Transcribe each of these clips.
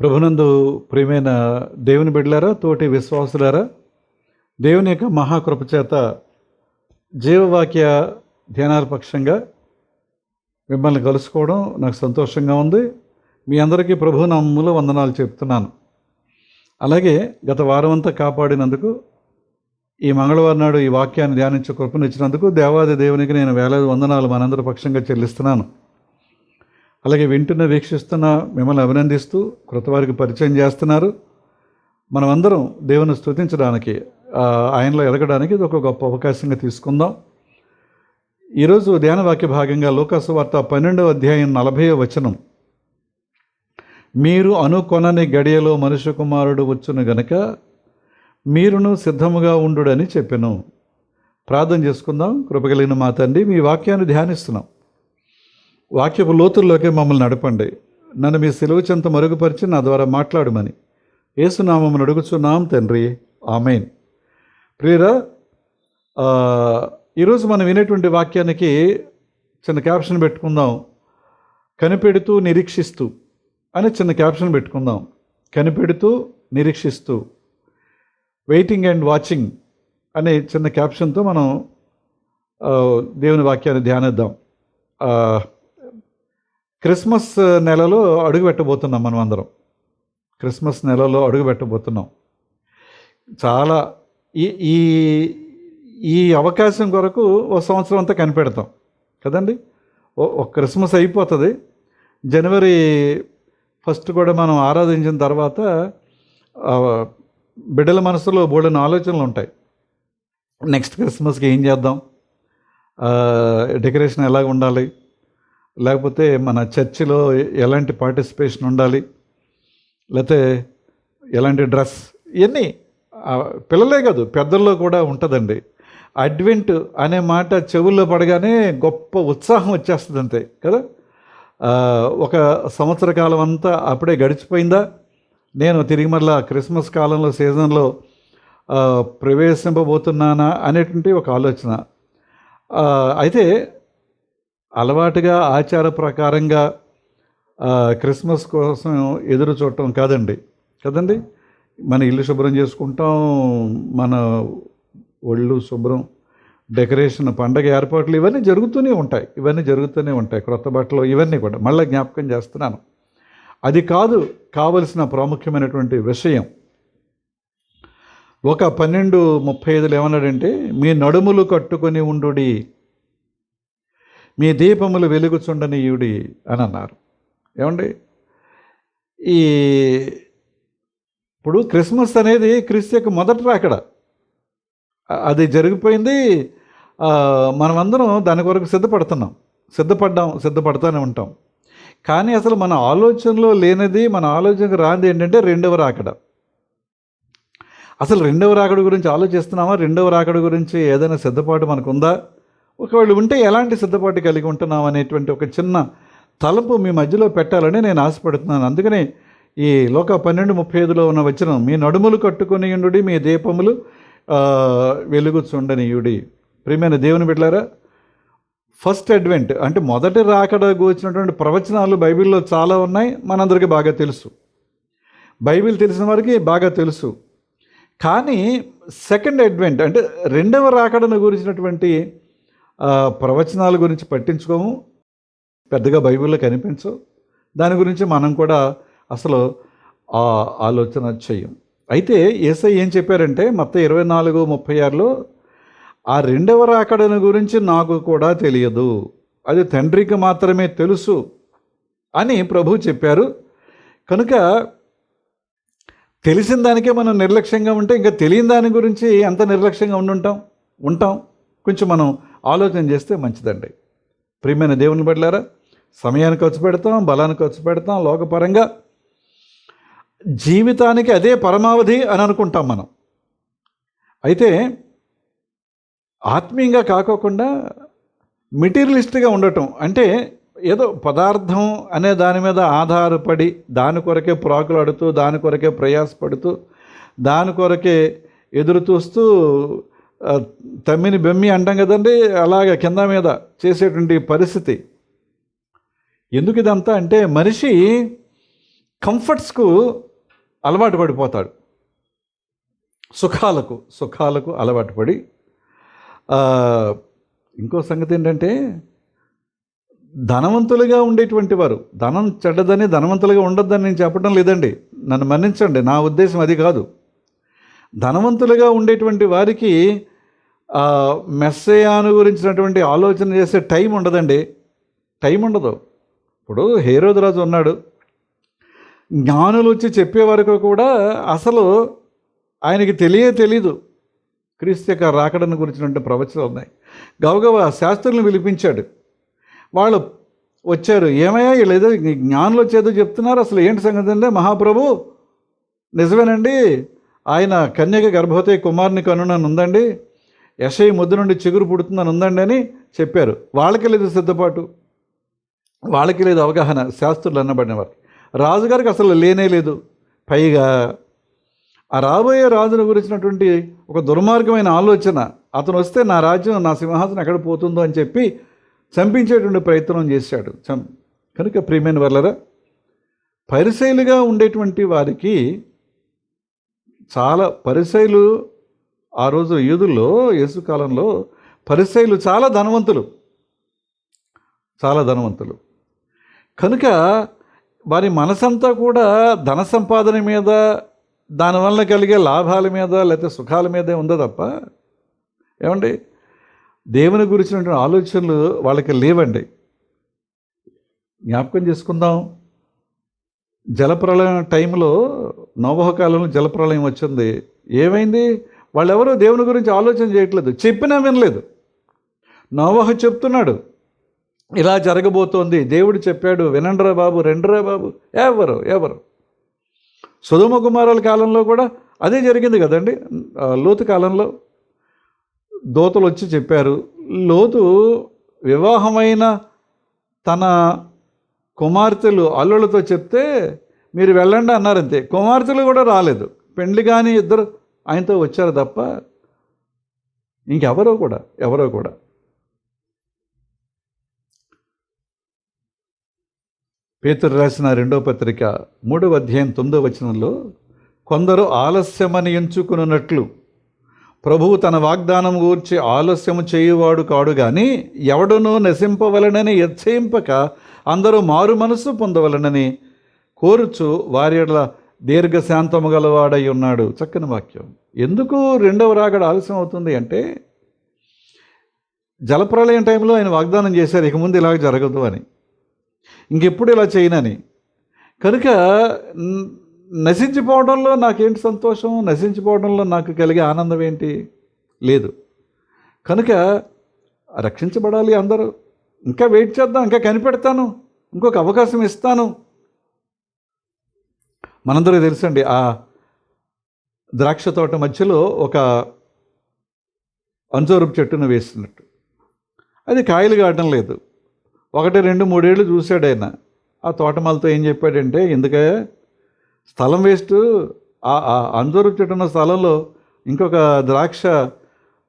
ప్రభునందు ప్రియమైన దేవుని బిడ్డలారా తోటి విశ్వాసులారా దేవుని యొక్క మహాకృపచేత జీవవాక్య ధ్యానాల పక్షంగా మిమ్మల్ని కలుసుకోవడం నాకు సంతోషంగా ఉంది. మీ అందరికీ ప్రభు నమ్ములు వందనాలు చెప్తున్నాను. అలాగే గత వారం అంతా కాపాడినందుకు ఈ మంగళవారం నాడు ఈ వాక్యాన్ని ధ్యానించే కృపనిచ్చినందుకు దేవాది దేవునికి నేను వేలాది వందనాలు మనందరి పక్షంగా చెల్లిస్తున్నాను. అలాగే వింటున్న వీక్షిస్తున్న మిమ్మల్ని అభినందిస్తూ కృతవారికి పరిచయం చేస్తున్నారు. మనమందరం దేవుని స్తుతించడానికి ఆయనలో ఎదగడానికి ఇది ఒక గొప్ప అవకాశంగా తీసుకుందాం. ఈరోజు ధ్యాన వాక్య భాగంగా లోకాసు వార్త పన్నెండవ అధ్యాయం నలభై వచనం. మీరు అనుకొనని గడియలో మనుష్య కుమారుడు వచ్చును గనక మీరును సిద్ధముగా ఉండుడని చెప్పాను. ప్రార్థన చేసుకుందాం. కృపగలిగిన మా తండ్రి మీ వాక్యాన్ని ధ్యానిస్తున్నాం. వాక్యపు లోతుల్లోకి మమ్మల్ని నడపండి. నన్ను మీ సెలవు చెంత మరుగుపరిచి నా ద్వారా మాట్లాడమని. ఏసునామం అడుగుచున్నాం తండ్రి. ఆమెన్. ప్రియరా ఆ, ఈరోజు మనం వినేటువంటి వాక్యానికి చిన్న క్యాప్షన్ పెట్టుకుందాం. కనిపెడుతూ నిరీక్షిస్తూ అని చిన్న క్యాప్షన్ పెట్టుకుందాం. కనిపెడుతూ నిరీక్షిస్తూ. వెయిటింగ్ అండ్ వాచింగ్ అనే చిన్న క్యాప్షన్తో మనం దేవుని వాక్యాన్ని ధ్యానిద్దాం. క్రిస్మస్ నెలలో అడుగు పెట్టబోతున్నాం మనం అందరం. క్రిస్మస్ నెలలో అడుగు పెట్టబోతున్నాం. చాలా ఈ ఈ ఈ అవకాశం కొరకు ఓ సంవత్సరం అంతా కనిపెడతాం. కదండి? ఓ ఒక క్రిస్మస్ అయిపోతుంది. జనవరి ఫస్ట్ కూడా మనం ఆరాధించిన తర్వాత బిడ్డల మనసులో బోడని ఆలోచనలు ఉంటాయి. నెక్స్ట్ క్రిస్మస్కి ఏం చేద్దాం? డెకరేషన్ ఎలాగ ఉండాలి లేకపోతే మన చర్చిలో ఎలాంటి పార్టిసిపేషన్ ఉండాలి? లేకపోతే ఎలాంటి డ్రెస్? ఇవన్నీ పిల్లలే కాదు పెద్దల్లో కూడా ఉంటుందండి. అడ్వెంట్ అనే మాట చెవుల్లో పడగానే గొప్ప ఉత్సాహం వచ్చేస్తుంది అంతే కదా ఒక సంవత్సర కాలం అంతా అప్పుడే గడిచిపోయిందా? నేను తిరిగి మళ్ళా క్రిస్మస్ కాలంలో సీజన్లో ప్రవేశింపబోతున్నానా అనేటువంటి ఒక ఆలోచన. అయితే అలవాటుగా ఆచార ప్రకారంగా క్రిస్మస్ కోసం ఎదురు చూడటం కాదండి. కదండి? మన ఇల్లు శుభ్రం చేసుకుంటాం మన ఒళ్ళు శుభ్రం డెకరేషన్ పండగ ఏర్పాట్లు ఇవన్నీ జరుగుతూనే ఉంటాయి. ఇవన్నీ జరుగుతూనే ఉంటాయి. క్రొత్త బట్టలు ఇవన్నీ కూడా. మళ్ళీ జ్ఞాపకం చేస్తున్నాను. అది కాదు కావలసిన ప్రాముఖ్యమైనటువంటి విషయం. ఒక పన్నెండు ముప్పై ఐదులో ఏమన్నాడంటే మీ నడుములు కట్టుకొని ఉండుడి మీ దీపములు వెలుగుచుండనీయుడి అని అన్నారు. ఏమండి? ఈ ఇప్పుడు క్రిస్మస్ అనేది క్రీస్తు యొక్క మొదటి రాకడ. అది జరిగిపోయింది. మనమందరం దాని కొరకు సిద్ధపడుతున్నాం. సిద్ధపడ్డాం సిద్ధపడుతూనే ఉంటాం. కానీ అసలు మన ఆలోచనలో లేనిది మన ఆలోచనకు రానిది ఏంటంటే రెండవ రాకడ. అసలు రెండవ రాకడ గురించి ఆలోచిస్తున్నామా? రెండవ రాకడ గురించి ఏదైనా సిద్ధపాటు మనకు ఉందా ఒకవేళ ఉంటే ఎలాంటి సిద్ధపాటు కలిగి ఉంటున్నాం అనేటువంటి ఒక చిన్న తలంపు మీ మధ్యలో పెట్టాలని నేను ఆశపడుతున్నాను. అందుకనే ఈ లోక పన్నెండు ముప్పై ఐదులో ఉన్న వచ్చిన మీ నడుములు కట్టుకుని ఉండుడి మీ దీపములు ఆ, వెలుగుచుండనీయుడి ప్రియమైన దేవుని బిడ్డలారా ఫస్ట్ అడ్వెంట్ అంటే మొదటి రాకడ వచ్చినటువంటి ప్రవచనాలు బైబిల్లో చాలా ఉన్నాయి మనందరికీ బాగా తెలుసు. బైబిల్ తెలిసిన వారికి బాగా తెలుసు. కానీ సెకండ్ అడ్వెంట్ అంటే రెండవ రాకడను గురించినటువంటి ప్రవచనాల గురించి పట్టించుకోము పెద్దగా బైబిల్లో కనిపించవు. దాని గురించి మనం కూడా అసలు ఆ ఆలోచన చెయ్యం. అయితే ఏసై ఏం చెప్పారంటే మొత్తం ఇరవై నాలుగు ముప్పై ఆరులో ఆ రెండవ రాకడను గురించి నాకు కూడా తెలియదు. అది తండ్రికి మాత్రమే తెలుసు అని ప్రభు చెప్పారు. కనుక తెలిసిన దానికే మనం నిర్లక్ష్యంగా ఉంటే ఇంకా తెలియని దాని గురించి ఎంత నిర్లక్ష్యంగా ఉండుంటాం? ఉంటాం. కొంచెం మనం ఆలోచన చేస్తే మంచిదండి. ప్రియమైన దేవుని బిడ్డలారా సమయాన్ని ఖర్చు పెడతాం బలాన్ని ఖర్చు పెడతాం లోకపరంగా జీవితానికి అదే పరమావధి అని అనుకుంటాం మనం. అయితే ఆత్మీయంగా కాకోకుండా మెటీరియలిస్ట్గా ఉండటం అంటే ఏదో పదార్థం అనే దాని మీద ఆధారపడి దాని కొరకే ప్రాకులాడుతూ దాని కొరకే ప్రయాసపడుతూ దాని కొరకే ఎదురు చూస్తూ తమ్మిని బెమ్మి అంటాం కదండి అలాగ కింద మీద చేసేటువంటి పరిస్థితి. ఎందుకు ఇదంతా అంటే మనిషి కంఫర్ట్స్కు అలవాటు పడిపోతాడు. సుఖాలకు సుఖాలకు అలవాటు పడి ఇంకో సంగతి ఏంటంటే ధనవంతులుగా ఉండేటువంటి వారు ధనం చెడ్డదని ధనవంతులుగా ఉండొద్దని నేను చెప్పడం లేదండి. నన్ను మన్నించండి నా ఉద్దేశం అది కాదు. ధనవంతులుగా ఉండేటువంటి వారికి మెస్సయాను గురించినటువంటి ఆలోచన చేసే టైం ఉండదండి. టైం ఉండదు. ఇప్పుడు హేరోదరాజు ఉన్నాడు. జ్ఞానులు వచ్చి చెప్పే వరకు కూడా అసలు ఆయనకి తెలియ తెలీదు. క్రీస్తు యొక్క రాకడను గురించినటువంటి ప్రవచనాలు ఉన్నాయి. గవగవ శాస్త్రులను పిలిపించాడు. వాళ్ళు వచ్చారు. ఏమయ్యా వీళ్ళు ఏదో జ్ఞానులు వచ్చేదో చెప్తున్నారు. అసలు ఏంటి సంగతి అంటే మహాప్రభు నిజమేనండి. ఆయన కన్యక గర్భవతి కుమారుని కనునని ఉందండి యశయి ముద్దు నుండి చిగురు పుడుతుందని ఉందండి అని చెప్పారు. వాళ్ళకి లేదు సిద్ధపాటు. వాళ్ళకి లేదు అవగాహన. శాస్త్రులు అన్నబడిన వారికి రాజుగారికి అసలు లేనే లేదు. పైగా ఆ రాబోయే రాజును గురించినటువంటి ఒక దుర్మార్గమైన ఆలోచన అతను వస్తే నా రాజ్యం నా సింహాసనం ఎక్కడ పోతుందో అని చెప్పి చంపించేటువంటి ప్రయత్నం చేశాడు. చం కనుక ప్రియమైన వర్లరా పరిశైలుగా ఉండేటువంటి వారికి చాలా పరిశైలు ఆ రోజు యూదుల్లో యేసుకాలంలో పరిసైలు చాలా ధనవంతులు. చాలా ధనవంతులు. కనుక వారి మనసంతా కూడా ధన సంపాదన మీద దానివల్ల కలిగే లాభాల మీద లేకపోతే సుఖాల మీదే ఉందో తప్ప? ఏమండి? దేవుని గురించినటువంటి ఆలోచనలు వాళ్ళకి లేవండి. జ్ఞాపకం చేసుకుందాం. జలప్రలయం టైంలో నవహకాలంలో జలప్రలయం వచ్చింది. ఏమైంది? వాళ్ళెవరూ దేవుని గురించి ఆలోచన చేయట్లేదు. చెప్పినా వినలేదు. నోవహ చెప్తున్నాడు ఇలా జరగబోతోంది. దేవుడు చెప్పాడు వినండ్రా బాబు రెండ్రా బాబు. ఎవరు ఎవరు? సుధుమ కుమారుల కాలంలో కూడా అదే జరిగింది కదండి. లోతు కాలంలో దోతలు వచ్చి చెప్పారు లోతు వివాహమైన తన కుమార్తెలు అల్లులతో చెప్తే మీరు వెళ్ళండి అన్నారంతే. కుమార్తెలు కూడా రాలేదు. పెండ్లి కానీ ఇద్దరు ఆయనతో వచ్చారు తప్ప ఇంకెవరో కూడా ఎవరో కూడా. పేతురు రాసిన రెండో పత్రిక మూడవ అధ్యాయం తొమ్మిదో వచనంలో కొందరు ఆలస్యమని ఎంచుకున్నట్లు ప్రభువు తన వాగ్దానం గూర్చి ఆలస్యము చేయువాడు కాడు కానీ ఎవడనూ నశింపవలనని ఎచ్చయింపక అందరూ మారు మనసు పొందవలనని కోరుచు వారి దీర్ఘశాంతము గలవాడై ఉన్నాడు. చక్కని వాక్యం. ఎందుకు రెండవ రాగడ ఆలస్యం అవుతుంది అంటే జలప్రలయం టైంలో ఆయన వాగ్దానం చేశారు ఇక ముందు ఇలాగ జరగదు అని. ఇంకెప్పుడు ఇలా చేయనని. కనుక నశించిపోవడంలో నాకేంటి సంతోషం? నశించిపోవడంలో నాకు కలిగే ఆనందం ఏంటి? లేదు. కనుక రక్షించబడాలి అందరూ. ఇంకా వెయిట్ చేద్దాం ఇంకా కనిపెడతాను. ఇంకొక అవకాశం ఇస్తాను. మనందరికీ తెలుసండి ఆ ద్రాక్ష తోట మధ్యలో ఒక అంజూరపు చెట్టును వేసినట్టు అది కాయలు కావడం లేదు. ఒకటి రెండు మూడేళ్ళు చూశాడు ఆయన. ఆ తోటమాలతో ఏం చెప్పాడంటే ఎందుకే? స్థలం వేస్ట్. ఆ అంజూరపు చెట్టు ఉన్న స్థలంలో ఇంకొక ద్రాక్ష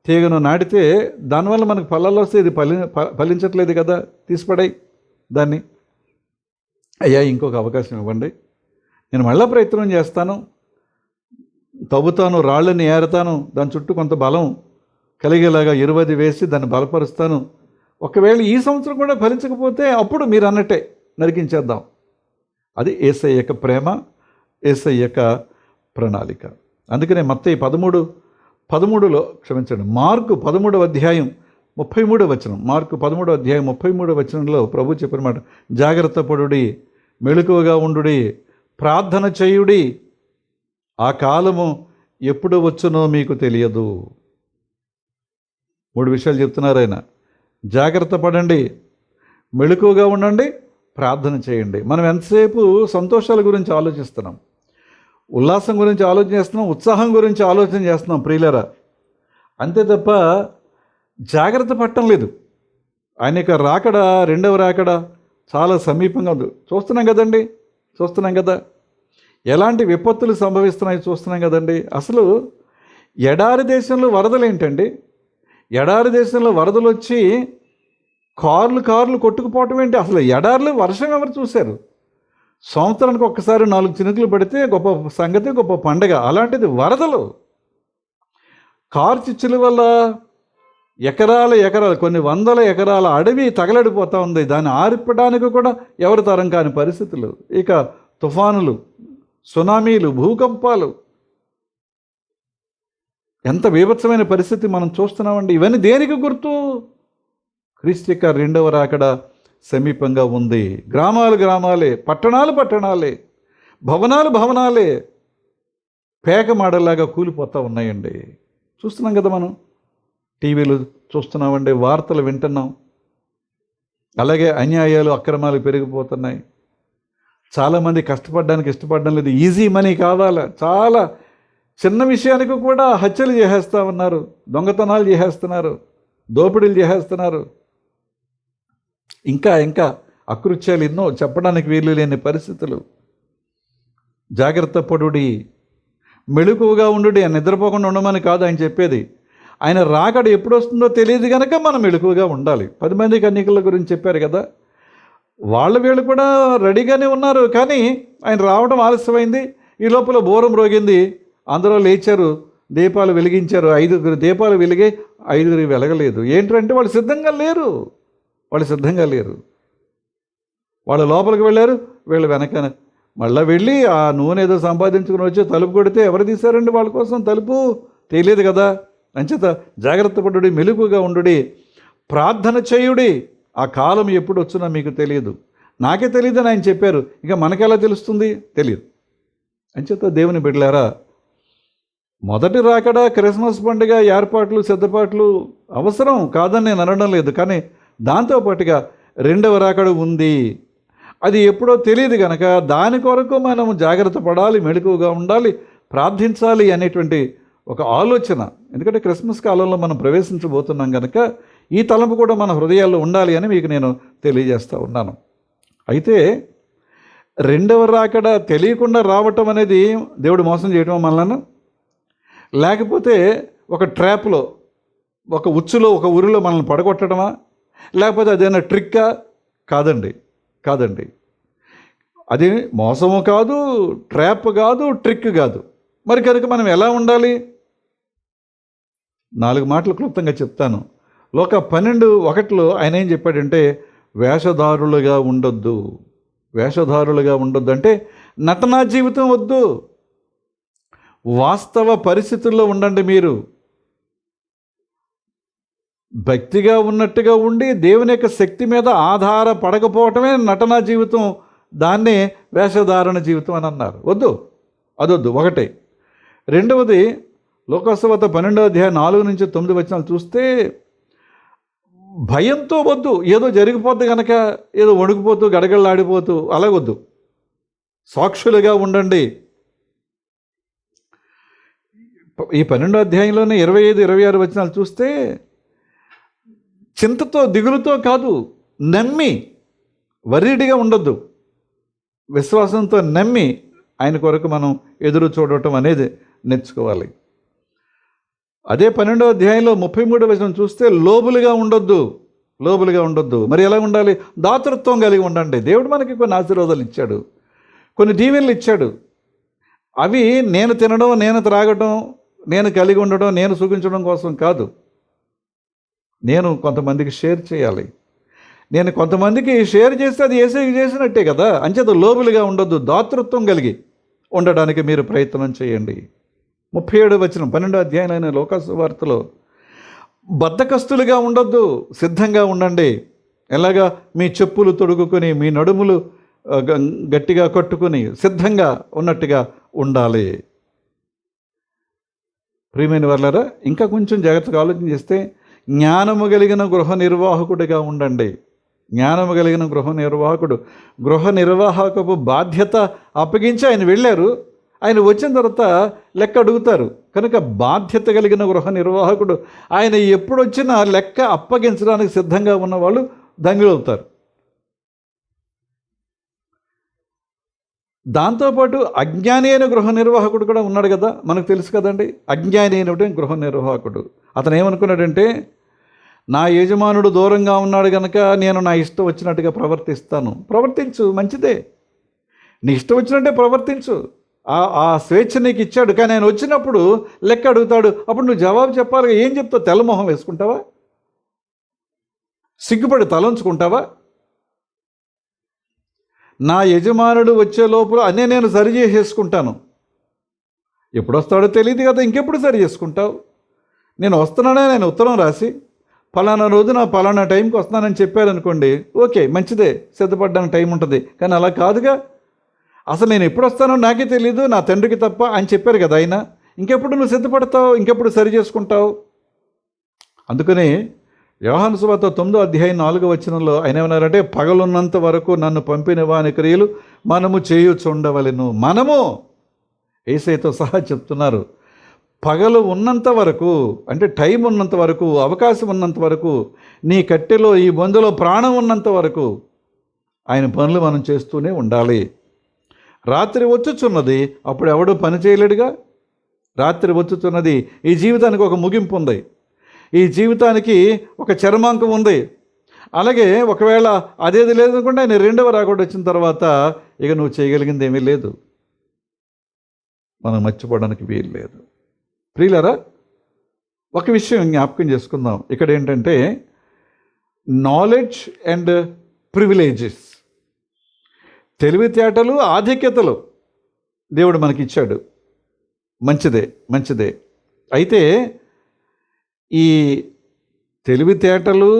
తీగను నాటితే దానివల్ల మనకు ఫలాలు వస్తే ఇది ఫలి ఫలించట్లేదు కదా తీసిపడాయి దాన్ని. అయ్యా ఇంకొక అవకాశం ఇవ్వండి. నేను మళ్ళీ ప్రయత్నం చేస్తాను. తవ్వుతాను రాళ్ళని ఏరుతాను. దాని చుట్టూ కొంత బలం కలిగేలాగా ఇరువది వేసి దాన్ని బలపరుస్తాను. ఒకవేళ ఈ సంవత్సరం కూడా ఫలించకపోతే అప్పుడు మీరు అన్నట్టే నరికించేద్దాం. అది ఏసై యొక్క ప్రేమ ఏసై యొక్క ప్రణాళిక. అందుకనే మత్తయి పదమూడు పదమూడులో క్షమించండి మార్కు పదమూడవ అధ్యాయం ముప్పై మూడవ వచనం. మార్కు పదమూడవ అధ్యాయం ముప్పై మూడవ వచనంలో ప్రభు చెప్పిన మాట జాగ్రత్త పడుడి మెళుకువగా ఉండుడి ప్రార్థన చేయుడి. ఆ కాలము ఎప్పుడు వచ్చునో మీకు తెలియదు. మూడు విషయాలు చెప్తున్నారు ఆయన. జాగ్రత్త పడండి. మెళుకువగా ఉండండి. ప్రార్థన చేయండి. మనం ఎంతసేపు సంతోషాల గురించి ఆలోచిస్తున్నాం? ఉల్లాసం గురించి ఆలోచన చేస్తున్నాం? ఉత్సాహం గురించి ఆలోచన చేస్తున్నాం ప్రియులరా? అంతే తప్ప జాగ్రత్త పట్టం లేదు. ఆయన యొక్క రాకడ రెండవ రాకడ చాలా సమీపంగా ఉంది. చూస్తున్నాం కదండి? చూస్తున్నాం కదా. ఎలాంటి విపత్తులు సంభవిస్తున్నాయి చూస్తున్నాం కదండి. అసలు ఎడారి దేశంలో వరదలు ఏంటండి? ఎడారి దేశంలో వరదలు వచ్చి కార్లు కార్లు కొట్టుకుపోవటం ఏంటి? అసలు ఎడారిలో వర్షం ఎవరు చూశారు? సంవత్సరానికి ఒక్కసారి నాలుగు చినుకులు పడితే గొప్ప సంగతి గొప్ప పండగ. అలాంటిది వరదలు. కారు చిచ్చుల వల్ల ఎకరాల ఎకరాలు కొన్ని వందల ఎకరాల అడవి తగలడిపోతూ ఉంది. దాన్ని ఆర్పడానికి కూడా ఎవరి తరం కాని పరిస్థితులు. ఇక తుఫానులు సునామీలు భూకంపాలు. ఎంత బీభత్సమైన పరిస్థితి మనం చూస్తున్నామండి. ఇవన్నీ దేనికి గుర్తు? క్రీస్తు రెండవ రాకడ సమీపంగా ఉంది. గ్రామాలు గ్రామాలే పట్టణాలు పట్టణాలే భవనాలు భవనాలే పేక మాడలాగా కూలిపోతూ ఉన్నాయండి. చూస్తున్నాం కదా మనం. టీవీలు చూస్తున్నామండి వార్తలు వింటున్నాం. అలాగే అన్యాయాలు అక్రమాలు పెరిగిపోతున్నాయి. చాలామంది కష్టపడడానికి ఇష్టపడడం లేదు. ఈజీ మనీ కావాలి? చాలా చిన్న విషయానికి కూడా హత్యలు చేసేస్తూ ఉన్నారు. దొంగతనాలు చేసేస్తున్నారు. దోపిడీలు చేసేస్తున్నారు. ఇంకా ఇంకా అకృత్యాలు ఎన్నో చెప్పడానికి వీలు లేని పరిస్థితులు. జాగ్రత్త పడుడి. మెళుకువగా ఉండుడి నిద్రపోకుండా ఉండమని కాదు ఆయన చెప్పేది. ఆయన రాకడ ఎప్పుడు వస్తుందో తెలియదు కనుక మనం మెళుకువగా ఉండాలి. పది మంది కన్యకల గురించి చెప్పారు కదా. వాళ్ళు వీళ్ళు కూడా రెడీగానే ఉన్నారు. కానీ ఆయన రావడం ఆలస్యమైంది. ఈ లోపల బోరం రోగింది. అందరూ లేచారు. దీపాలు వెలిగించారు. ఐదుగురు దీపాలు వెలిగే ఐదుగురు వెలగలేదు. ఏంటంటే వాళ్ళు సిద్ధంగా లేరు. వాళ్ళు సిద్ధంగా లేరు. వాళ్ళు లోపలికి వెళ్ళారు. వీళ్ళు వెనక మళ్ళీ వెళ్ళి ఆ నూనె ఏదో సంపాదించుకుని వచ్చి తలుపు కొడితే ఎవరు తీశారండి వాళ్ళ కోసం తలుపు? తెలియదు కదా. అంచేత జాగ్రత్త పడుడి మెలుగుగా ఉండుడి ప్రార్థన చేయుడి. ఆ కాలం ఎప్పుడు వచ్చినా మీకు తెలియదు. నాకే తెలియదని ఆయన చెప్పారు. ఇంకా మనకెలా తెలుస్తుంది? తెలియదు. అంచేత దేవుని బిడ్డలారా మొదటి రాకడ క్రిస్మస్ పండుగ ఏర్పాట్లు సిద్ధపాట్లు అవసరం కాదని నేను అనడం లేదు. కానీ దాంతోపాటుగా రెండవ రాకడ ఉంది. అది ఎప్పుడో తెలియదు కనుక దాని కొరకు మనం జాగ్రత్త పడాలి మెళుకువగా ఉండాలి ప్రార్థించాలి అనేటువంటి ఒక ఆలోచన. ఎందుకంటే క్రిస్మస్ కాలంలో మనం ప్రవేశించబోతున్నాం కనుక ఈ తలంపు కూడా మన హృదయాల్లో ఉండాలి అని మీకు నేను తెలియజేస్తూ ఉన్నాను. అయితే రెండవ రాకడ తెలియకుండా రావటం అనేది దేవుడు మోసం చేయటం మనలను? లేకపోతే ఒక ట్రాప్లో ఒక ఉచ్చులో ఒక ఊరిలో మనల్ని పడగొట్టడమా లేకపోతే అదేనా ట్రిక్కా? కాదండి. కాదండి. అది మోసము కాదు ట్రాప్ కాదు ట్రిక్ కాదు. మరి కనుక మనం ఎలా ఉండాలి? నాలుగు మాటలు క్లుప్తంగా చెప్తాను. లోక పన్నెండు ఒకటిలో ఆయన ఏం చెప్పాడంటే వేషధారులుగా ఉండొద్దు. వేషధారులుగా ఉండొద్దు అంటే నటనా జీవితం వద్దు. వాస్తవ పరిస్థితుల్లో ఉండండి మీరు. భక్తిగా ఉన్నట్టుగా ఉండి దేవుని యొక్క శక్తి మీద ఆధారపడకపోవటమే నటనా జీవితం. దాన్నే వేషధారణ జీవితం అని అన్నారు. వద్దు. అదొద్దు. ఒకటే. రెండవది లోకసభత పన్నెండో అధ్యాయం నాలుగు నుంచి తొమ్మిది వచనాలు చూస్తే భయంతో వద్దు ఏదో జరిగిపోద్ది కనుక ఏదో వణుకుపోతూ గడగడలాడిపోతూ అలాగొద్దు. సాక్షులుగా ఉండండి. ఈ పన్నెండో అధ్యాయంలోనే ఇరవై ఐదు ఇరవై ఆరు వచనాలు చూస్తే చింతతో దిగులుతో కాదు నమ్మి వరీడిగా ఉండొద్దు. విశ్వాసంతో నమ్మి ఆయన కొరకు మనం ఎదురు చూడటం అనేది నేర్చుకోవాలి. అదే పన్నెండో అధ్యాయంలో ముప్పై మూడో వచనం చూస్తే లోబులుగా ఉండొద్దు లోబులుగా ఉండొద్దు. మరి ఎలా ఉండాలి? దాతృత్వం కలిగి ఉండండి. దేవుడు మనకి కొన్ని ఆశీర్వాదాలు ఇచ్చాడు కొన్ని దీవెనలు ఇచ్చాడు. అవి నేను తినడం నేను త్రాగడం నేను కలిగి ఉండడం నేను సుఖించడం కోసం కాదు. నేను కొంతమందికి షేర్ చేయాలి. నేను కొంతమందికి షేర్ చేస్తే అది ఏసీ చేసినట్టే కదా. అంచేత లోబులుగా ఉండొద్దు దాతృత్వం కలిగి ఉండడానికి మీరు ప్రయత్నం చేయండి. ముప్పై ఏడు వచ్చిన పన్నెండో అధ్యాయులైన లోకాసు వార్తలో బద్దకస్తులుగా ఉండొద్దు సిద్ధంగా ఉండండి. ఎలాగా? మీ చెప్పులు తొడుగుకొని మీ నడుములు గ- గట్టిగా కట్టుకొని సిద్ధంగా ఉన్నట్టుగా ఉండాలి. ప్రియమైన వర్లరా ఇంకా కొంచెం జాగ్రత్తగా ఆలోచన చేస్తే జ్ఞానము కలిగిన గృహ నిర్వాహకుడిగా ఉండండి. జ్ఞానము కలిగిన గృహ నిర్వాహకుడు గృహ నిర్వాహకపు బాధ్యత అప్పగించి ఆయన వెళ్ళారు. ఆయన వచ్చిన తర్వాత లెక్క అడుగుతారు. కనుక బాధ్యత కలిగిన గృహ నిర్వాహకుడు ఆయన ఎప్పుడు వచ్చినా లెక్క అప్పగించడానికి సిద్ధంగా ఉన్నవాళ్ళు ధన్యులవుతారు దాంతోపాటు అజ్ఞాని అయిన గృహ నిర్వాహకుడు కూడా ఉన్నాడు కదా మనకు తెలుసు కదండి. అజ్ఞాని అయినటువంటి గృహ నిర్వాహకుడు. అతను ఏమనుకున్నాడంటే నా యజమానుడు దూరంగా ఉన్నాడు కనుక నేను నా ఇష్టం వచ్చినట్టుగా ప్రవర్తిస్తాను. ప్రవర్తించు మంచిదే. నీ ఇష్టం వచ్చినట్టే ప్రవర్తించు. ఆ ఆ స్వేచ్ఛ నీకు ఇచ్చాడు. కానీ ఆయన వచ్చినప్పుడు లెక్క అడుగుతాడు. అప్పుడు నువ్వు జవాబు చెప్పాలి ఏం చెప్తావు? తెల్లమొహం వేసుకుంటావా? సిగ్గుపడి తలంచుకుంటావా? నా యజమానుడు వచ్చే లోపల అన్నీ నేను సరి చేసేసుకుంటాను. ఎప్పుడు వస్తాడో తెలియదు కదా. ఇంకెప్పుడు సరి చేసుకుంటావు? నేను వస్తున్నానే నేను ఉత్తరం రాసి ఫలానా రోజున ఫలానా టైంకి వస్తున్నానని చెప్పారనుకోండి ఓకే మంచిదే. సిద్ధపడడానికి టైం ఉంటుంది. కానీ అలా కాదుగా. అసలు నేను ఎప్పుడు వస్తానో నాకే తెలియదు నా తండ్రికి తప్ప అని చెప్పారు కదా ఆయన. ఇంకెప్పుడు నువ్వు సిద్ధపడతావు? ఇంకెప్పుడు సరి చేసుకుంటావు? అందుకని వ్యవహాన సువార్త తొమ్మిదో అధ్యాయం నాలుగో వచనంలో ఆయన ఏమన్నారంటే పగలున్నంత వరకు నన్ను పంపిన వాని క్రియలు మనము చేయుచుండవలను. మనము ఏసైతో సహా చెప్తున్నారు పగలు ఉన్నంత వరకు అంటే టైం ఉన్నంత వరకు అవకాశం ఉన్నంత వరకు నీ కట్టెలో ఈ బొందులో ప్రాణం ఉన్నంత వరకు ఆయన పనులు మనం చేస్తూనే ఉండాలి. రాత్రి వచ్చుచున్నది అప్పుడు ఎవడు పని చేయలేడుగా? రాత్రి వచ్చుచున్నది ఈ జీవితానికి ఒక ముగింపు ఉంది. ఈ జీవితానికి ఒక చర్మాంకం ఉంది. అలాగే ఒకవేళ అదేది లేదనుకుంటే ఆయన రెండవ రాకుండా వచ్చిన తర్వాత ఇక నువ్వు చేయగలిగింది ఏమీ లేదు. మనం మర్చిపోవడానికి వీలు లేదు. ప్రియులరా ఒక విషయం జ్ఞాపకం చేసుకుందాం. ఇక్కడ ఏంటంటే నాలెడ్జ్ అండ్ ప్రివిలేజెస్ తెలివితేటలు ఆధిక్యతలు దేవుడు మనకి ఇచ్చాడు మంచిదే మంచిదే. అయితే ఈ తెలివితేటలు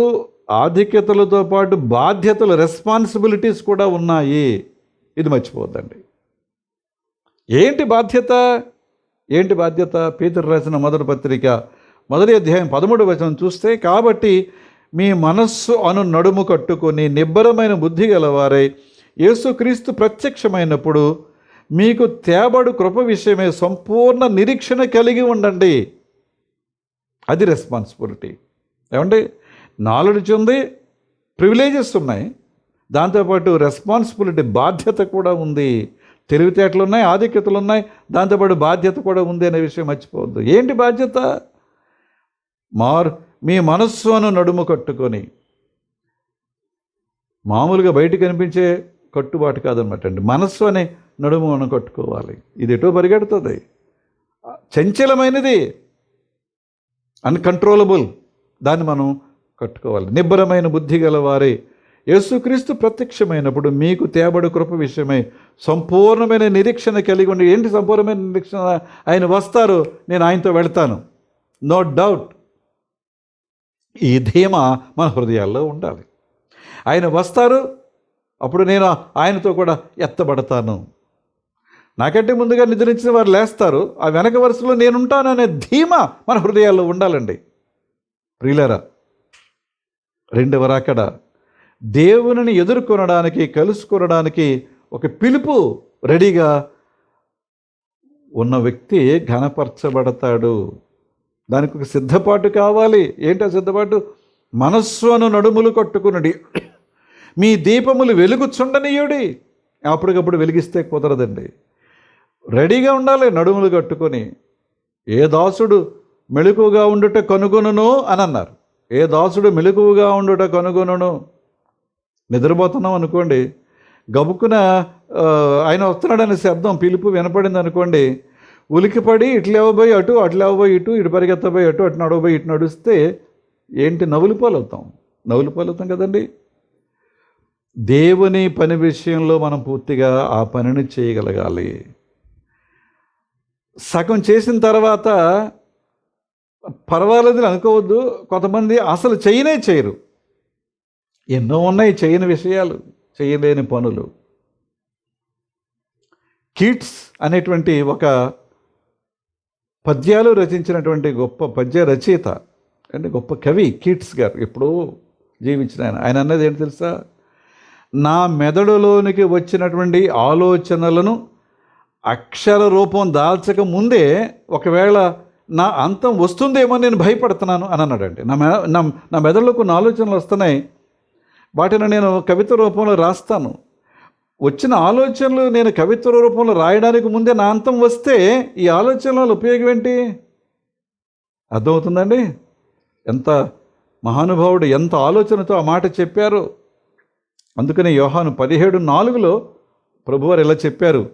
ఆధిక్యతలతో పాటు బాధ్యతలు రెస్పాన్సిబిలిటీస్ కూడా ఉన్నాయి. ఇది మర్చిపోద్దండి ఏంటి బాధ్యత? ఏంటి బాధ్యత? పీతరు రాసిన మొదటి పత్రిక మొదటి అధ్యాయం పదమూడు వచనం చూస్తే కాబట్టి మీ మనస్సు అను నడుము కట్టుకొని నిబ్బరమైన బుద్ధి గలవారై యేసుక్రీస్తు ప్రత్యక్షమైనప్పుడు మీకు తేబడు కృప విషయమే సంపూర్ణ నిరీక్షణ కలిగి ఉండండి. అది రెస్పాన్సిబిలిటీ. ఏమండి? నాలెడ్జ్ ఉంది ప్రివిలేజెస్ ఉన్నాయి. దాంతోపాటు రెస్పాన్సిబిలిటీ బాధ్యత కూడా ఉంది. తెలివితేటలు ఉన్నాయి ఆధిక్యతలు ఉన్నాయి. దాంతోపాటు బాధ్యత కూడా ఉంది అనే విషయం మర్చిపోవద్దు. ఏంటి బాధ్యత? మార్ మీ మనస్సును నడుము కట్టుకొని మామూలుగా బయట కనిపించే కట్టుబాటు కాదనమాట అండి. మనస్సు అనే నడుము మనం కట్టుకోవాలి. ఇది ఎటో పరిగెడుతుంది. చంచలమైనది అన్కంట్రోలబుల్ దాన్ని మనం కట్టుకోవాలి. నిబ్బరమైన బుద్ధి గలవారే యేసుక్రీస్తు ప్రత్యక్షమైనప్పుడు మీకు తేబడు కృప విషయమై సంపూర్ణమైన నిరీక్షణ కలిగి ఉండి ఏంటి సంపూర్ణమైన నిరీక్షణ? ఆయన వస్తారు నేను ఆయనతో వెళ్తాను. నో డౌట్ ఈ ధీమా మన హృదయాల్లో ఉండాలి. ఆయన వస్తారు అప్పుడు నేను ఆయనతో కూడా ఎత్తబడతాను. నాకంటే ముందుగా నిద్రించిన వారు లేస్తారు. ఆ వెనక వరుసలో నేనుంటాననే ధీమా మన హృదయాల్లో ఉండాలండి. ప్రియులరా రెండవ రాకడ. దేవునిని ఎదుర్కొనడానికి కలుసుకొనడానికి ఒక పిలుపు రెడీగా ఉన్న వ్యక్తి ఘనపరచబడతాడు. దానికి ఒక సిద్ధపాటు కావాలి. ఏంటో సిద్ధపాటు? మనస్సు అను నడుములు కట్టుకున్నది మీ దీపములు వెలుగుచుండనీయుడి. అప్పటికప్పుడు వెలిగిస్తే కుదరదండి. రెడీగా ఉండాలి నడుములు కట్టుకొని. ఏ దాసుడు మెళుకుగా ఉండుట కనుగొనును అని అన్నారు ఏ దాసుడు మెలకువగా ఉండుట కనుగొనును? నిద్రపోతున్నాం అనుకోండి. గబుక్కున ఆయన వస్తున్నాడనే శబ్దం పిలుపు వినపడింది అనుకోండి. ఉలికిపడి ఇట్లేవబోయి అటు అట్లేవబోయి ఇటు ఇటు పరిగెత్తబోయి అటు అటు నడవబోయి ఇటు నడుస్తే ఏంటి? నవ్వులు పాలవుతాం. నవ్వులు పాలవుతాం కదండి. దేవుని పని విషయంలో మనం పూర్తిగా ఆ పనిని చేయగలగాలి. సగం చేసిన తర్వాత పర్వాలేదు అనుకోవద్దు. కొంతమంది అసలు చేయనే చేయరు. ఎన్నో ఉన్నాయి చేయని విషయాలు చేయలేని పనులు. కీట్స్ అనేటువంటి ఒక పద్యాలు రచించినటువంటి గొప్ప పద్య రచయిత అంటే గొప్ప కవి కీట్స్ గారు ఎప్పుడూ జీవించిన ఆయన. ఆయన అన్నది ఏంటి తెలుసా? నా మెదడులోనికి వచ్చినటువంటి ఆలోచనలను అక్షర రూపం దాల్చక ముందే ఒకవేళ నా అంతం వస్తుందేమో నేను భయపడుతున్నాను అని అన్నాడండి. నా నా నా మెదడులో కొన్ని ఆలోచనలు వస్తున్నాయి. వాటిని నేను కవిత రూపంలో రాస్తాను. వచ్చిన ఆలోచనలు నేను కవిత్వ రూపంలో రాయడానికి ముందే నా అంతం వస్తే ఈ ఆలోచనల వల్ల ఉపయోగం ఏంటి? అర్థమవుతుందండి? ఎంత మహానుభావుడు ఎంత ఆలోచనతో ఆ మాట చెప్పారు అందుకనే యోహాను పదిహేడు నాలుగులో ప్రభువారు ఇలా చెప్పారు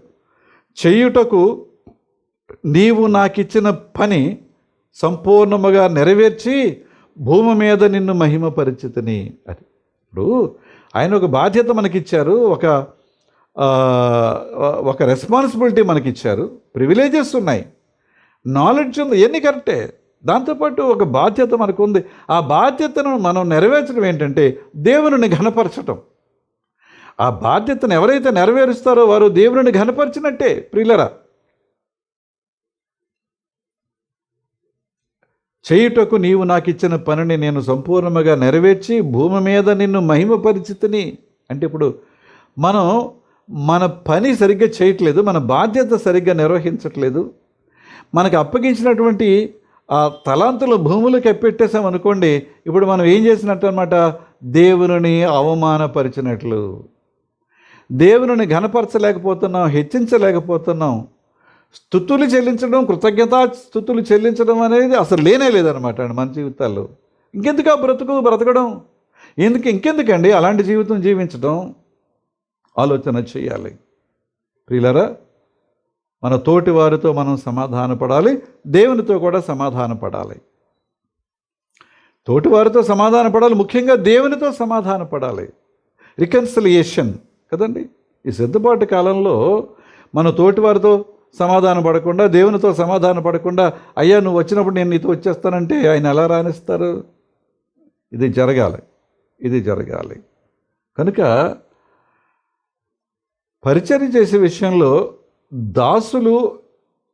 చేయుటకు నీవు నాకిచ్చిన పని సంపూర్ణముగా నెరవేర్చి భూమి మీద నిన్ను మహిమపరిచితిని. అది ఇప్పుడు ఆయన ఒక బాధ్యత మనకిచ్చారు ఒక ఒక రెస్పాన్సిబిలిటీ మనకిచ్చారు ప్రివిలేజెస్ ఉన్నాయి నాలెడ్జ్ ఉంది ఎన్ని కరెక్టే? దాంతోపాటు ఒక బాధ్యత మనకు ఉంది ఆ బాధ్యతను మనం నెరవేర్చడం ఏంటంటే దేవుని ఘనపరచడం ఆ బాధ్యతను ఎవరైతే నెరవేరుస్తారో వారు దేవుని ఘనపరిచినట్టే ప్రియులరా. చేయుటకు నీవు నాకు ఇచ్చిన పనిని నేను సంపూర్ణముగా నెరవేర్చి భూమి మీద నిన్ను మహిమ పరిస్థితిని అంటే ఇప్పుడు మనం మన పని సరిగ్గా చేయట్లేదు మన బాధ్యత సరిగ్గా నిర్వహించట్లేదు. మనకు అప్పగించినటువంటి ఆ తలాంతులు భూములకు కప్పెట్టేసాం అనుకోండి ఇప్పుడు మనం ఏం చేసినట్టు అనమాట దేవుని అవమానపరిచినట్లు. దేవుని ఘనపరచలేకపోతున్నాం హెచ్చించలేకపోతున్నాం. స్థుతులు చెల్లించడం కృతజ్ఞతా స్థుతులు చెల్లించడం అనేది అసలు లేనే లేదనమాట అండి మన జీవితాల్లో. ఇంకెందుకు ఆ బ్రతుకు బ్రతకడం? ఎందుకు ఇంకెందుకండి అలాంటి జీవితం జీవించడం? ఆలోచన చేయాలి. ప్రియులరా మన తోటి వారితో మనం సమాధానపడాలి దేవునితో కూడా సమాధానపడాలి. తోటి వారితో సమాధానపడాలి ముఖ్యంగా దేవునితో సమాధానపడాలి. రికన్సిలియేషన్. కదండి? ఈ సిద్ధపాటు కాలంలో మన తోటివారితో సమాధాన పడకుండా దేవునితో సమాధాన పడకుండా అయ్యా నువ్వు వచ్చినప్పుడు నేను నీతో వచ్చేస్తానంటే ఆయన ఎలా రాణిస్తారు ఇది జరగాలి. ఇది జరగాలి. కనుక పరిచయం చేసే విషయంలో దాసులు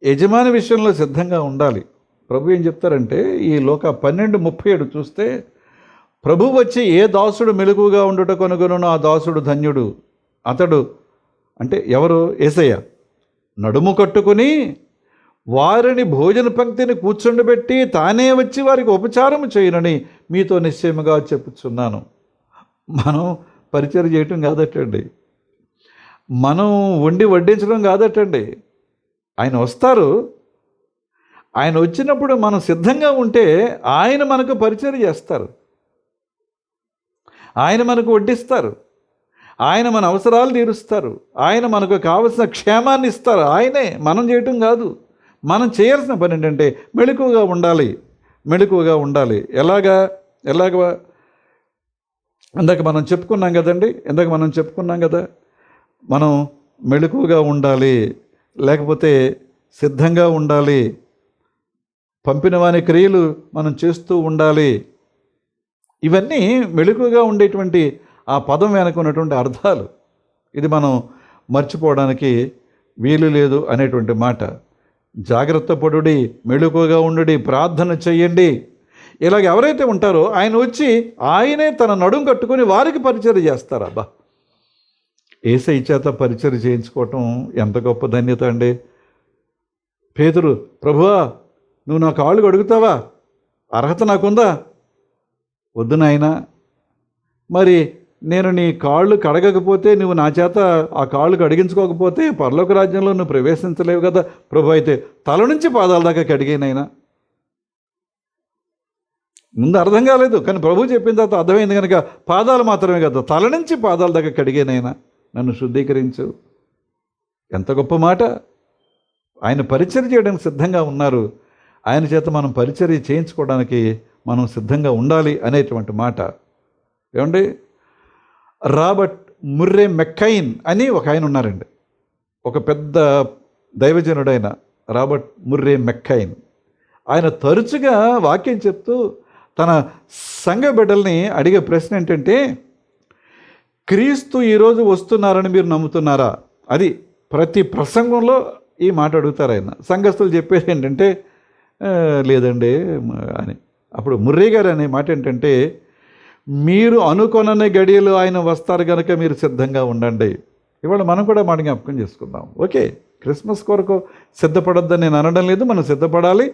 యజమాని విషయంలో సిద్ధంగా ఉండాలి. ప్రభు ఏం చెప్తారంటే ఈ లోక పన్నెండు ముప్పై ఏడు చూస్తే ప్రభు వచ్చి ఏ దాసుడు మెలకుగా ఉండుట కొనుగొను ఆ దాసుడు ధన్యుడు. అతడు అంటే ఎవరు? ఏసయ్య. నడుము కట్టుకుని వారిని భోజన పంక్తిని కూర్చుండబెట్టి తానే వచ్చి వారికి ఉపచారం చేయనని మీతో నిశ్చయముగా చెప్పుచున్నాను. మనం పరిచయం చేయటం కాదటండి. మనం వండి వడ్డించడం కాదటండి. ఆయన వస్తారు. ఆయన వచ్చినప్పుడు మనం సిద్ధంగా ఉంటే ఆయన మనకు పరిచయం చేస్తారు. ఆయన మనకు వడ్డిస్తారు. ఆయన మన అవసరాలు తీరుస్తారు. ఆయన మనకు కావలసిన క్షేమాన్ని ఇస్తారు. ఆయనే మనం చేయటం కాదు. మనం చేయాల్సిన పని ఏంటంటే మెళుకువగా ఉండాలి. మెళుకువగా ఉండాలి. ఎలాగా? ఎలాగ? ఇందాక మనం చెప్పుకున్నాం కదండి. ఇందాక మనం చెప్పుకున్నాం కదా. మనం మెళుకువగా ఉండాలి. లేకపోతే సిద్ధంగా ఉండాలి. పంపిన వాని క్రియలు మనం చేస్తూ ఉండాలి. ఇవన్నీ మెళుకుగా ఉండేటువంటి ఆ పదం వెనక ఉన్నటువంటి అర్థాలు. ఇది మనం మర్చిపోవడానికి వీలు లేదు అనేటువంటి మాట. జాగ్రత్త పడుడి మెళుకుగా ఉండుడి ప్రార్థన చెయ్యండి. ఇలాగ ఎవరైతే ఉంటారో ఆయన వచ్చి ఆయనే తన నడుం కట్టుకొని వారికి పరిచయం చేస్తారు. అబ్బా! ఏసై చేత పరిచయం చేయించుకోవటం ఎంత గొప్ప ధన్యత అండి. పేతురు ప్రభువా నువ్వు నా కాళ్ళు కడుగుతావా? అర్హత నాకుందా? వద్దు నాయనా. మరి నేను నీ కాళ్ళు కడగకపోతే నువ్వు నా చేత ఆ కాళ్ళు కడిగించుకోకపోతే పరలోక రాజ్యంలో నువ్వు ప్రవేశించలేవు కదా. ప్రభు అయితే తల నుంచి పాదాల దాకా కడిగేనైనా ముందు అర్థం కాలేదు కానీ ప్రభు చెప్పిన తర్వాత అర్థమైంది కనుక పాదాలు మాత్రమే కదా తల నుంచి పాదాల దాకా కడిగేనైనా నన్ను శుద్ధీకరించు. ఎంత గొప్ప మాట. ఆయన పరిచర్య చేయడానికి సిద్ధంగా ఉన్నారు. ఆయన చేత మనం పరిచర్య చేయించుకోవడానికి మనం సిద్ధంగా ఉండాలి అనేటువంటి మాట. ఏమండి? రాబర్ట్ ముర్రే మెక్కైన్ అని ఒక ఆయన ఉన్నారండి. ఒక పెద్ద దైవజనుడైన రాబర్ట్ ముర్రే మెక్కైన్. ఆయన తరచుగా వాక్యం చెప్తూ తన సంఘ బిడ్డల్ని అడిగే ప్రశ్న ఏంటంటే క్రీస్తు ఈరోజు వస్తున్నారని మీరు నమ్ముతున్నారా? అది ప్రతి ప్రసంగంలో ఈ మాట అడుగుతారు ఆయన. సంఘస్థులు చెప్పేది ఏంటంటే లేదండి అని. అప్పుడు ముర్రే గారు అనే మాట ఏంటంటే మీరు అనుకొనని గడియలు ఆయన వస్తారు కనుక మీరు సిద్ధంగా ఉండండి. ఇవాళ మనం కూడా మాట జ్ఞాపకం చేసుకుందాం. ఓకే క్రిస్మస్ కొరకు సిద్ధపడొద్దని నేను అనడం లేదు మనం సిద్ధపడాలి.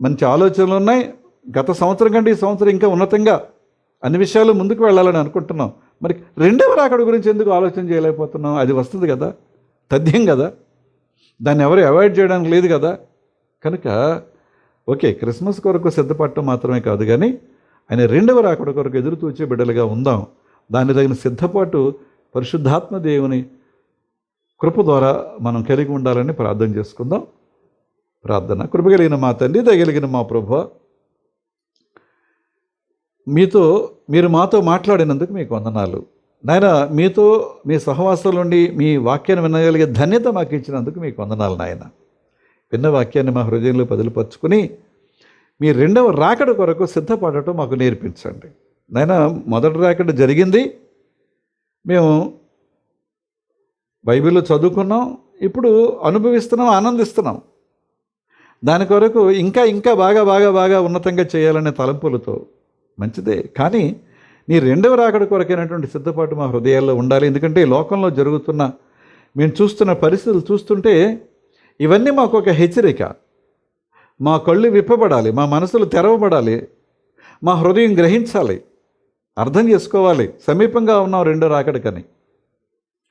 మంచి ఆలోచనలు ఉన్నాయి. గత సంవత్సరం కంటే ఈ సంవత్సరం ఇంకా ఉన్నతంగా అన్ని విషయాలు ముందుకు వెళ్ళాలని అనుకుంటున్నాం. మరి రెండవ రాకడ గురించి ఎందుకు ఆలోచన చేయలేకపోతున్నాం? అది వస్తుంది కదా తథ్యం కదా. దాన్ని ఎవరు అవాయిడ్ చేయడానికి లేదు కదా. కనుక ఓకే క్రిస్మస్ కొరకు సిద్ధపడటం మాత్రమే కాదు కానీ ఆయన రెండవ రాకడ కొరకు ఎదురు చూచే బిడ్డలుగా ఉందాం. దాన్ని తగిన సిద్ధపాటు పరిశుద్ధాత్మ దేవుని కృప ద్వారా మనం కలిగి ఉండాలని ప్రార్థన చేసుకుందాం. ప్రార్థన కృపగలిగిన మా తండ్రి దగలిగిన మా ప్రభు. మీతో మీరు మాతో మాట్లాడినందుకు మీకు వందనాలు. నాయన మీతో మీ సహవాసం నుండి మీ వాక్యాన్ని వినగలిగే ధన్యత మాకు ఇచ్చినందుకు మీకు వందనాలు నాయన. విన్న వాక్యాన్ని మా హృదయంలో పదిలిపరుచుకుని మీ రెండవ రాకడ కొరకు సిద్ధపడటం మాకు నేర్పించండి. నాయన మొదటి రాకడ జరిగింది. మేము బైబిల్లో చదువుకున్నాం. ఇప్పుడు అనుభవిస్తున్నాం ఆనందిస్తున్నాం. దాని కొరకు ఇంకా ఇంకా బాగా బాగా బాగా ఉన్నతంగా చేయాలనే తలంపులతో మంచిదే. కానీ నీ రెండవ రాకడ కొరకైనటువంటి సిద్ధపాటు మా హృదయాల్లో ఉండాలి. ఎందుకంటే ఈ లోకంలో జరుగుతున్న మేము చూస్తున్న పరిస్థితులు చూస్తుంటే ఇవన్నీ మాకు ఒక హెచ్చరిక. మా కళ్ళు విప్పబడాలి మా మనసులు తెరవబడాలి మా హృదయం గ్రహించాలి. అర్థం చేసుకోవాలి. సమీపంగా ఉన్నాం రెండో రాకడకని.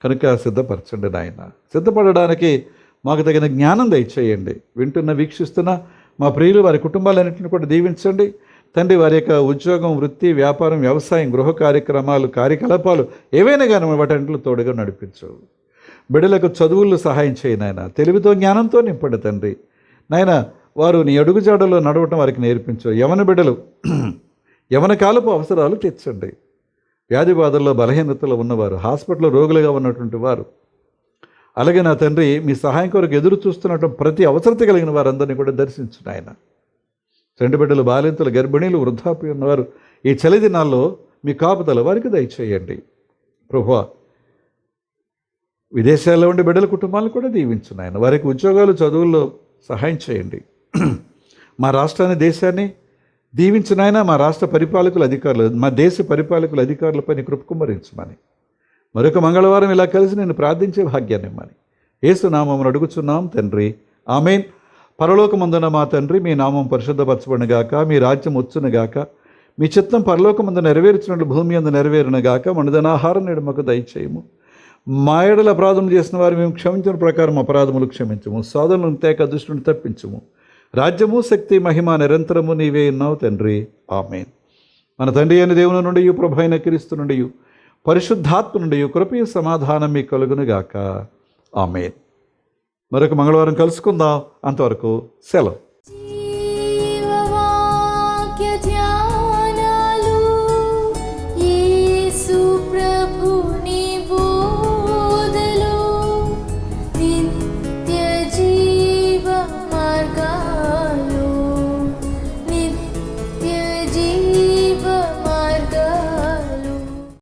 కనుక సిద్ధపరచండి నాయన. సిద్ధపడడానికి మాకు తగిన జ్ఞానం దయచేయండి. వింటున్న వీక్షిస్తున్న మా ప్రియులు వారి కుటుంబాలన్నింటిని కూడా దీవించండి. తండ్రి వారి యొక్క ఉద్యోగం వృత్తి వ్యాపారం వ్యవసాయం గృహ కార్యక్రమాలు కార్యకలాపాలు ఏవైనా కానీ వాటంట్లో తోడుగా నడిపించు. బిడ్డలకు చదువులు సహాయం చేయి నాయన. తెలివితో జ్ఞానంతో నింపండి తండ్రి. నాయన వారు నీ అడుగుజాడలో నడవటం వారికి నేర్పించు. యవన బిడ్డలు యవన కాలపు అవసరాలు తీర్చండి. వ్యాధి బాధల్లో బలహీనతలో ఉన్నవారు హాస్పిటల్లో రోగులుగా ఉన్నటువంటి వారు అలాగే నా తండ్రి మీ సహాయం కొరకు ఎదురు చూస్తున్నటువంటి ప్రతి అవసరత కలిగిన వారందరినీ కూడా దర్శించిన ఆయన రెండు బిడ్డలు బాలింతలు గర్భిణీలు వృద్ధాప్యం ఉన్నవారు ఈ చలి దినాల్లో మీ కాపుదల వారికి దయచేయండి. ప్రభువా విదేశాల్లో ఉండే బిడ్డల కుటుంబాలను కూడా జీవించినాయన వారికి ఉద్యోగాలు చదువుల్లో సహాయం చేయండి. మా రాష్ట్రాన్ని దేశాన్ని దీవించినైనా మా రాష్ట్ర పరిపాలకుల అధికారులు. మా దేశ పరిపాలకుల అధికారులపై నీ కృప మరొక మంగళవారం ఇలా కలిసి నేను ప్రార్థించే భాగ్యాన్ని ఇమ్మని. ఏసునామమును అడుగుచున్నాం తండ్రి. ఆమెన్. పరలోకమందున మా తండ్రి మీ నామం పరిశుద్ధపరచబడినగాక మీ రాజ్యం వచ్చునుగాక మీ చిత్తం పరలోకమందు నెరవేర్చినట్లు భూమి అందు నెరవేరునగాక మనదనాహారం నేడు మాకు దయచేయము. మా ఏడల అపరాధం చేసిన వారు మేము క్షమించిన ప్రకారం అపరాధములు క్షమించము. సాధనలను తేక దుష్టుని తప్పించము. రాజ్యము శక్తి మహిమ నిరంతరము నీవే ఉన్నావు తండ్రి. ఆమెన్. మన తండ్రి అయిన దేవుని నుండి ప్రభు అయిన క్రీస్తు నుండి పరిశుద్ధాత్మ నుండి కృపయ సమాధానం మీ కలుగునుగాక. ఆమెన్. మరొక మంగళవారం కలుసుకుందాం. అంతవరకు సెలవు.